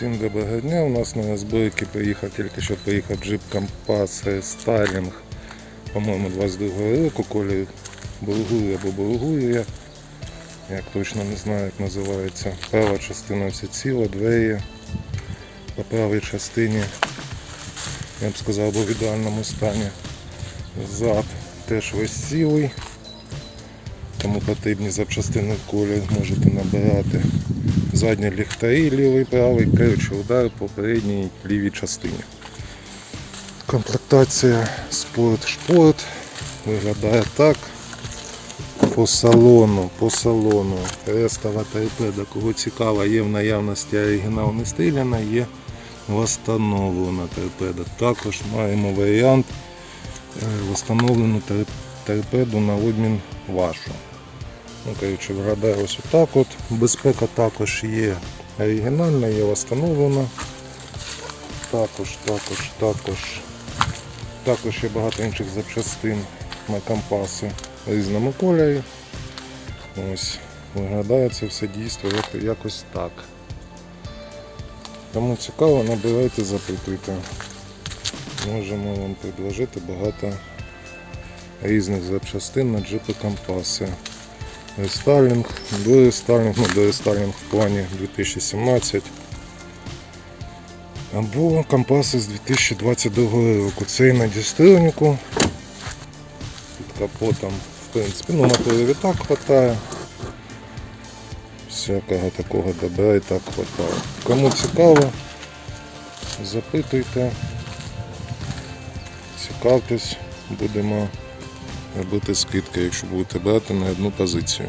Всім доброго дня. У нас на зборки приїхав, тільки що приїхав джип Компас Стайлінг. По-моєму, 22 року, колі Бургує або Бургує. Як точно не знаю, як називається. Права частина вся ціла, двері. По правій частині, я б сказав, в ідеальному стані. Зад теж весь цілий. Тому потрібні запчастини в колі можете набирати. Задні ліхтарі, лівий, правий, коротше, удар по передній лівій частині. Комплектація Sport виглядає так. По салону, по салону. Рестова торпеда, кого цікаво, є в наявності оригінал не стріляна, є встановлена торпеда. Також маємо варіант е, встановлену торпеду на обмін вашу. Ну, коротше, виглядає ось отак от. Безпека також є оригінальна, є встановлена. Також, також, також. Також є багато інших запчастин на компаси в різному кольорі. Ось. Виглядає це все дійство якось так. Кому цікаво, набирайте, запитуйте. Можемо вам предложити багато різних запчастин на джипи компаси. Рестайлінг, до рестайлінг, ну до рестайлінг в плані 2017. Або компаси з 2022 року. Цей на дістроніку. Під капотом, в принципі, ну моторів і так хватає. Всякого такого добра і так хватає. Кому цікаво, запитуйте, цікавтесь, будемо робити скидки, якщо будете брати на одну позицію.